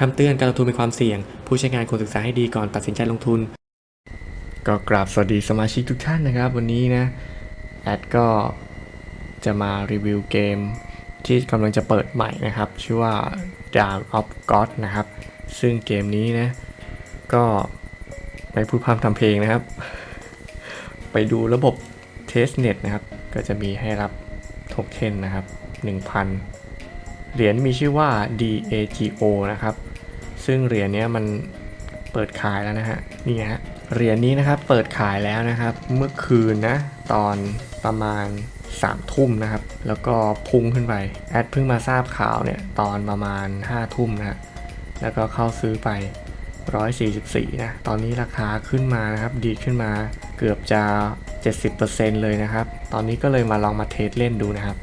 คำเตือนการลงทุนมีความเสี่ยง ผู้ใช้งานควรศึกษาให้ดีก่อนตัดสินใจลงทุน ก็กราบสวัสดีสมาชิกทุกท่านนะครับ วันนี้นะแอดก็จะมารีวิวเกมที่กำลังจะเปิดใหม่นะครับ ชื่อว่า Dawn of God นะครับ ซึ่งเกมนี้นะ ก็ไม่พูดพร่ำทำเพลงนะครับ ไปดูระบบ Testnet นะครับ ก็จะมีให้รับโทเค็นนะครับ 1,000 เหรียญมีชื่อว่า DAGO นะครับ ซึ่งเหรียญนี้มันเปิดขายแล้วนะฮะ นี่ฮะ เหรียญนี้นะครับเปิดขายแล้วนะครับ เมื่อคืนนะ ตอนประมาณ3ทุ่มนะครับ แล้วก็พุ่งขึ้นไป แอดเพิ่งมาทราบข่าวเนี่ย ตอนประมาณ5ทุ่มนะฮะแล้วก็เข้าซื้อไป 144 นะ ตอนนี้ราคาขึ้นมานะครับ ดีขึ้นมาเกือบจะ 70%เลยนะครับ ตอนนี้ก็เลยมาลองมาเทสเล่นดูนะครับ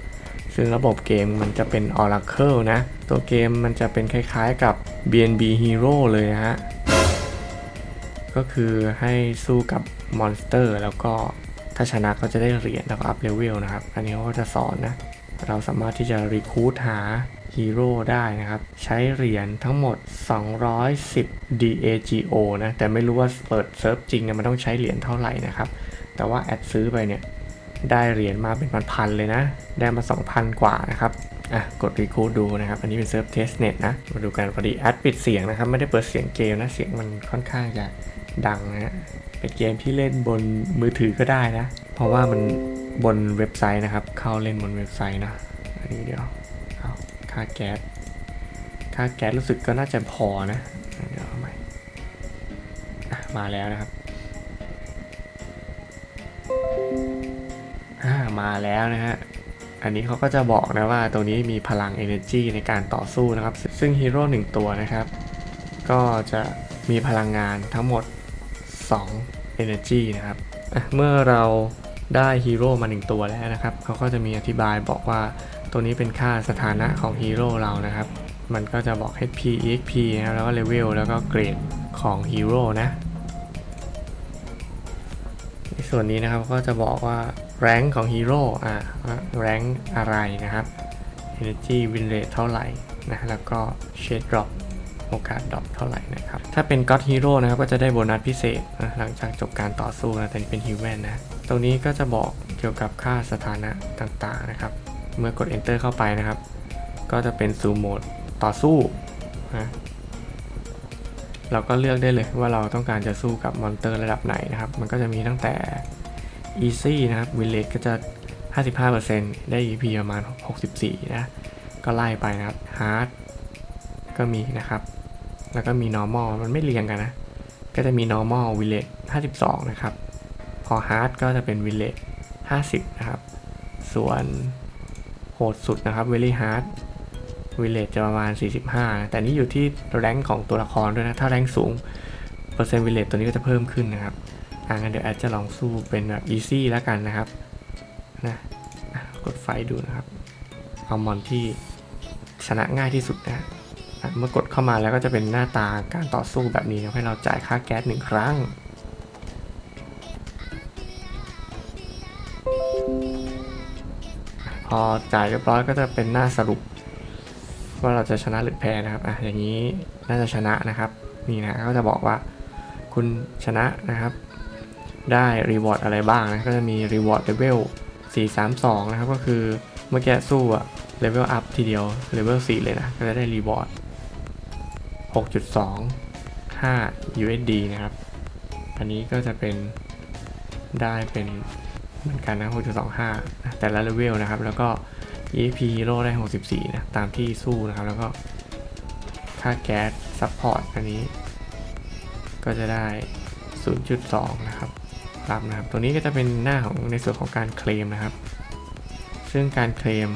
ซึ่งระบบเกมมันจะเป็น Oracle นะ ตัวเกมมันจะเป็นคล้ายๆกับ BNB Hero เลยนะฮะ ก็คือให้สู้กับมอนสเตอร์แล้วก็ถ้าชนะก็จะได้เหรียญแล้วก็อัพเลเวลนะครับ อันนี้เขาก็จะสอนนะ เราสามารถที่จะรีคูดหาฮีโร่ได้นะครับ ใช้เหรียญทั้งหมด 210 DAGO นะ แต่ไม่รู้ว่าเปิดเซิร์ฟจริงเนี่ยมันต้องใช้เหรียญเท่าไหร่นะครับ แต่ว่าแอดซื้อไปเนี่ย ได้เหรียญมาเป็นพันๆเลยนะ ได้มา 2,000 กว่านะครับอะกดรีคูดดูนะครับ อันนี้เป็นเซิร์ฟเทสเน็ตนะ มาดูกันพอดีแอดปิดเสียงนะครับ ไม่ได้เปิดเสียงเกมนะ เสียงมันค่อนข้างจะดังนะฮะเป็นเกมที่เล่นบนมือถือก็ได้นะ เพราะว่ามันบนเว็บไซต์นะครับ เข้าเล่นบนเว็บไซต์นะ อันนี้เดี๋ยวเอาค่าแก๊ส ค่าแก๊สรู้สึกก็น่าจะพอนะ เดี๋ยวเอาใหม่อะมาแล้วนะครับ มาแล้วนะฮะ อันนี้เขาก็จะบอกนะว่าตัวนี้มีพลัง energy ในการต่อสู้นะครับ ซึ่งฮีโร่หนึ่งตัวนะครับ ก็จะมีพลังงานทั้งหมด 2 energy นะครับ เมื่อเราได้ฮีโร่มาหนึ่งตัวแล้วนะครับ เขาก็จะมีอธิบายบอกว่าตัวนี้เป็นค่าสถานะของฮีโร่เรานะครับ มันก็จะบอก HP EXP นะครับ แล้วก็เลเวล แล้วก็เกรดของฮีโร่นะ ในส่วนนี้นะครับก็จะบอกว่า แรงของฮีโร่อ่าแรงอะไรนะครับ Energy Win Rate เท่าไหร่นะแล้วก็ Shade Drop โอกาสดรอปเท่าไหร่นะครับ ถ้าเป็น God Hero นะครับก็จะได้โบนัสพิเศษนะหลังจากจบการต่อสู้นะแต่นี่เป็น Human นะ ตรงนี้ก็จะบอกเกี่ยวกับค่าสถานะต่างๆนะครับ เมื่อกด Enter เข้าไปนะครับ ก็จะเป็นซูโหมดต่อสู้นะเราก็เลือกได้เลยว่าเราต้องการจะสู้กับมอนเตอร์ระดับไหนนะครับ มันก็จะมีตั้งแต่ easy นะครับ win rate ก็จะ 55%ได้ EP ประมาณ 64 นะ ก็ไล่ไปนะครับ hard ก็มีนะครับ แล้วก็มี normal มันไม่เรียงกันนะ ก็จะมี normal win rate 52 นะครับ พอ hard ก็จะเป็น win rate 50 นะครับ ส่วนโหดสุดนะครับ very hard วิเลจจะประมาณ 45 แต่นี่อยู่ที่แรงของตัวละครด้วยนะ ถ้าแรงสูง เปอร์เซ็นต์วิเลจตัวนี้ก็จะเพิ่มขึ้นนะครับ อ่างั้นเดี๋ยวแอดจะลองสู้เป็นแบบ easy แล้วกันนะครับนะกดไฟดูนะครับ เอามอนที่ชนะง่ายที่สุดนะเมื่อกดเข้ามาแล้วก็จะเป็นหน้าตาการต่อสู้แบบนี้นะให้เราจ่ายค่าแก๊สหนึ่งครั้งพอจ่ายเรียบร้อยก็จะเป็นหน้าสรุป ว่าเราจะชนะหรือแพ้นะครับอะอย่างนี้น่าจะชนะนะครับ นี่นะก็จะบอกว่าคุณชนะนะครับ ได้รีวอร์ดอะไรบ้างนะก็จะมีรีวอร์ดเลเวล432 นะครับ ก็คือเมื่อกี้สู้อะเลเวลอัพทีเดียวเลเวล4เลยนะ ก็จะได้รีวอร์ด6.25 USD นะครับ อันนี้ก็จะเป็นได้เป็นเหมือนกันนะ 6.25นะแต่ละเลเวลนะครับ แล้วก็ EP Hero ได้ 64 นะ ตามที่สู้นะครับ แล้วก็ค่าแก๊สซัพพอร์ตอันนี้ ก็จะได้ 0.2 นะครับ รับนะครับ ตัวนี้ก็จะเป็นหน้าของในส่วนของการเคลมนะครับ ซึ่งการเคลม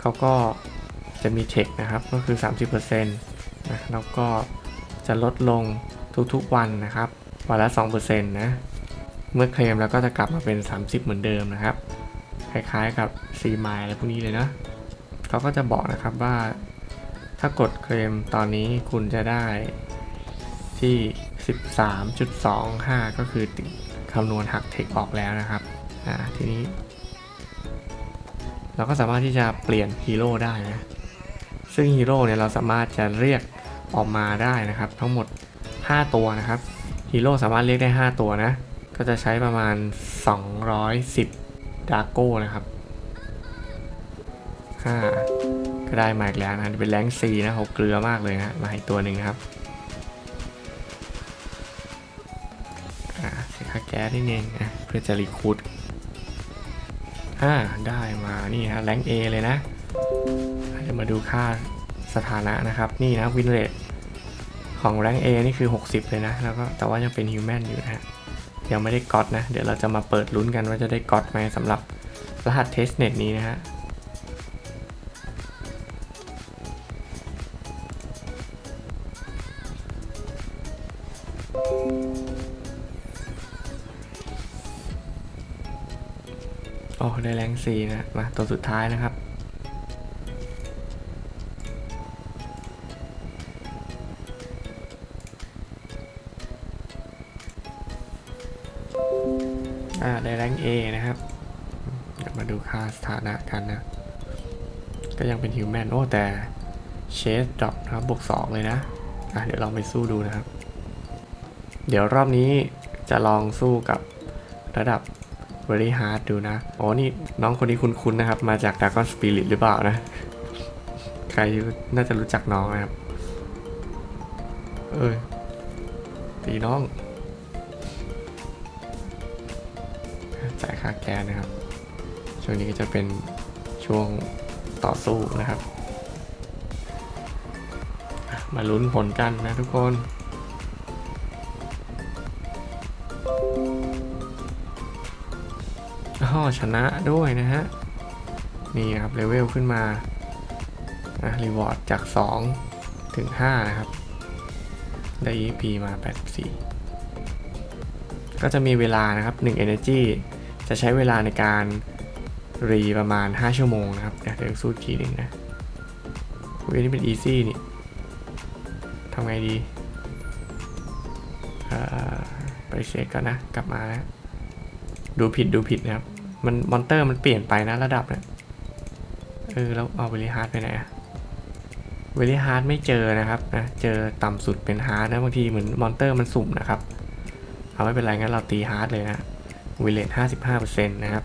เขาก็จะมีเทคนะครับ ก็คือ 30%นะแล้วก็จะลดลงทุกๆวันนะครับ วันละ 2%นะ เมื่อเคลมแล้วก็จะกลับมาเป็น 30 เหมือนเดิมนะครับ คล้ายๆกับ C m i อะไรพวกนี้เลยนะเขาก็จะบอกนะครับว่า ถ้ากดเคลมตอนนี้คุณจะได้ที่ 13.25 ก็คือติ คำนวณหักเทคออกแล้วนะครับ อ่า ทีนี้ เราก็สามารถที่จะเปลี่ยนฮีโร่ได้นะ ซึ่งฮีโร่เนี่ยเราสามารถจะเรียกออกมาได้นะครับ ทั้งหมด 5 ตัวนะครับฮีโร่สามารถเรียกได้ 5 ตัวนะ ก็จะใช้ประมาณ 210ดาโก้นะครับ5ก็ได้มาอีกแล้วนะ เป็นแรงซีนะเขาเกลือมากเลยนะ มาอีกตัวหนึ่งนะครับาแก๊สนี่เองนะเพื่อจะรีคูดอ่าได้มานี่ฮะแรงเอเลยนะเดี๋ยวมาดูค่าสถานะนะครับ นี่นะวินเรทของแรงเอนี่คือ 60 เลยนะ แล้วก็แต่ว่ายังเป็นฮิวแมนอยู่นะฮะยังไม่ได้ก๊อตนะ เดี๋ยวเราจะมาเปิดลุ้นกันว่าจะได้ก๊อตไหมสำหรับรหัสเทสเน็ตนี้นะฮะ อ้ได้แรงสีนะ มาตัวสุดท้ายนะครับ อ่า ได้แรง A นะครับ เดี๋ยวมาดูค่าสถานะกันนะ ก็ยังเป็นฮิวแมนโอ้ แต่เชสดรอปนะครับบวก2เลยนะ อะ เดี๋ยวลองไปสู้ดูนะครับ เดี๋ยวรอบนี้จะลองสู้กับระดับ very hard ดูนะ อ๋อ นี่น้องคนนี้คุ้นๆนะครับ มาจาก Dragon Spirit หรือเปล่านะ ใครน่าจะรู้จักน้องนะครับ เอ้ย ตีน้อง จ่ายค่าแก๊สนะครับ ช่วงนี้ก็จะเป็นช่วงต่อสู้นะครับ มาลุ้นผลกันนะทุกคน อ๋อชนะด้วยนะฮะ นี่ครับเลเวลขึ้นมาอะรีวอร์ดจาก 2 ถึง 5 นะครับ ได้ EP มา 84 ก็จะมีเวลานะครับ 1 Energy จะใช้เวลาในการรีประมาณ 5 ชั่วโมงนะครับ เดี๋ยวสู้อีกทีหนึ่งนะเวยนี่เป็น Easy นี่ทำไงดีอ่อไปเช็คก่อนนะ กลับมาแล้วดูผิดดูผิดนะครับ มันมอนเตอร์มันเปลี่ยนไปนะระดับเนี่ยเออแล้วเอาเวลิฮาร์ดไปไหนอะเวลิฮาร์ดไม่เจอนะครับนะเจอต่ำสุดเป็นฮาร์ดนะบางทีเหมือนมอนเตอร์มันสุ่มนะครับเอาไม่เป็นไรงั้นเราตีฮาร์ดเลยนะวิเลตห้าสิบห้าเปอร์เซ็นต์นะครับ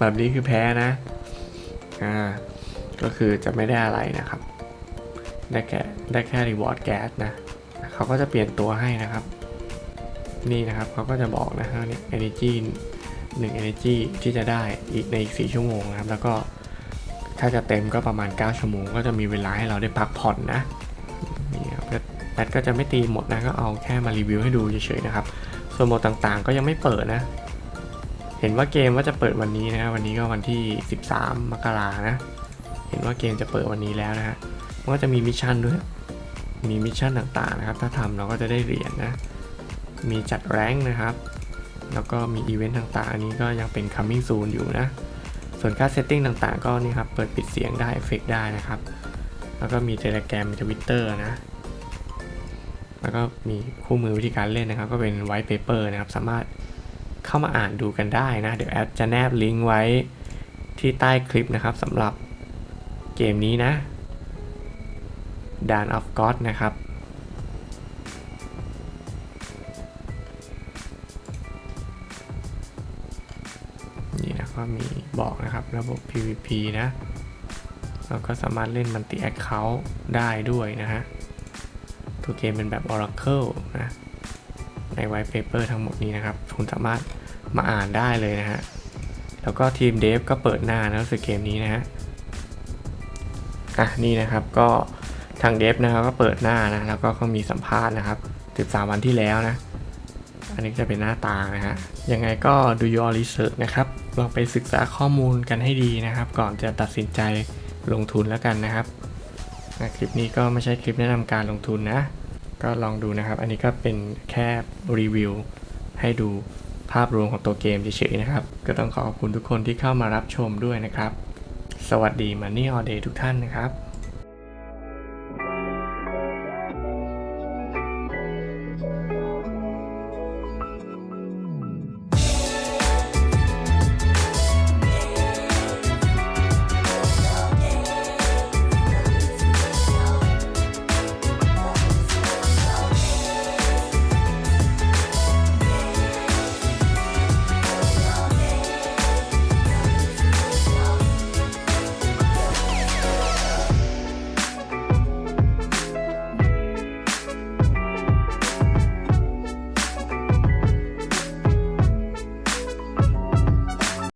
แบบนี้คือแพ้นะ อ่า ก็คือจะไม่ได้อะไรนะครับ ได้แค่ได้แค่รีวอร์ดแก๊สนะ เขาก็จะเปลี่ยนตัวให้นะครับ นี่นะครับเขาก็จะบอกนะฮะเนี่ย energy 1 energy ที่จะได้อีกในอีก 4 ชั่วโมงนะครับ แล้วก็ถ้าจะเต็มก็ประมาณ 9 ชั่วโมง ก็จะมีเวลาให้เราได้พักผ่อนนะนี่ครับแอดก็จะไม่ตีหมดนะ ก็เอาแค่มารีวิวให้ดูเฉยๆนะครับ ส่วนโหมดต่างๆ ก็ยังไม่เปิดนะ ห็นว่าเกมว่าจะเปิดวันนี้นะวันนี้ก็วันที่ 13 มกรานะ เห็นว่าเกมจะเปิดวันนี้แล้วนะฮะมันก็จะมีมิชชั่นด้วยมีมิชชั่นต่างๆนะครับ ถ้าทำเราก็จะได้เหรียญนะมีจัดแรงค์นะครับ แล้วก็มีอีเวนต์ต่างๆ อันนี้ก็ยังเป็น coming soon อยู่นะ ส่วนค่าเซตติ้งต่างๆ ก็นี่ครับ เปิดปิดเสียงได้เอฟเฟกได้นะครับ แล้วก็มี Telegram มี Twitter นะ แล้วก็มีคู่มือวิธีการเล่นนะครับ ก็เป็น white paper นะครับ สามารถ เข้ามาอ่านดูกันได้นะ เดี๋ยวแอดจะแนบลิงก์ไว้ที่ใต้คลิปนะครับสำหรับเกมนี้นะ Dan of God นะครับ นี่นะก็มีบอกนะครับระบบ PVP นะ เราก็สามารถเล่น Multi Account ได้ด้วยนะฮะ ตัวเกมเป็นแบบ Oracle นะ ใน White Paper ทั้งหมดนี้นะครับ คุณสามารถมาอ่านได้เลยนะฮะ แล้วก็ทีมเดฟก็เปิดหน้านะรู้สึกเกมนี้นะฮะ อะนี่นะครับก็ทางเดฟนะครับก็เปิดหน้านะแล้วก็เขามีสัมภาษณ์นะครับ13 วันที่แล้วนะ อันนี้จะเป็นหน้าตานะฮะ ยังไงก็ดู your research นะครับลองไปศึกษาข้อมูลกันให้ดีนะครับ ก่อนจะตัดสินใจลงทุนแล้วกันนะครับคลิปนี้ก็ไม่ใช่คลิปแนะนำการลงทุนนะ ก็ลองดูนะครับ อันนี้ก็เป็นแค่รีวิวให้ดูภาพรวมของตัวเกมเฉยๆนะครับ ก็ต้องขอขอบคุณทุกคนที่เข้ามารับชมด้วยนะครับ สวัสดี Money All Day ทุกท่านนะครับ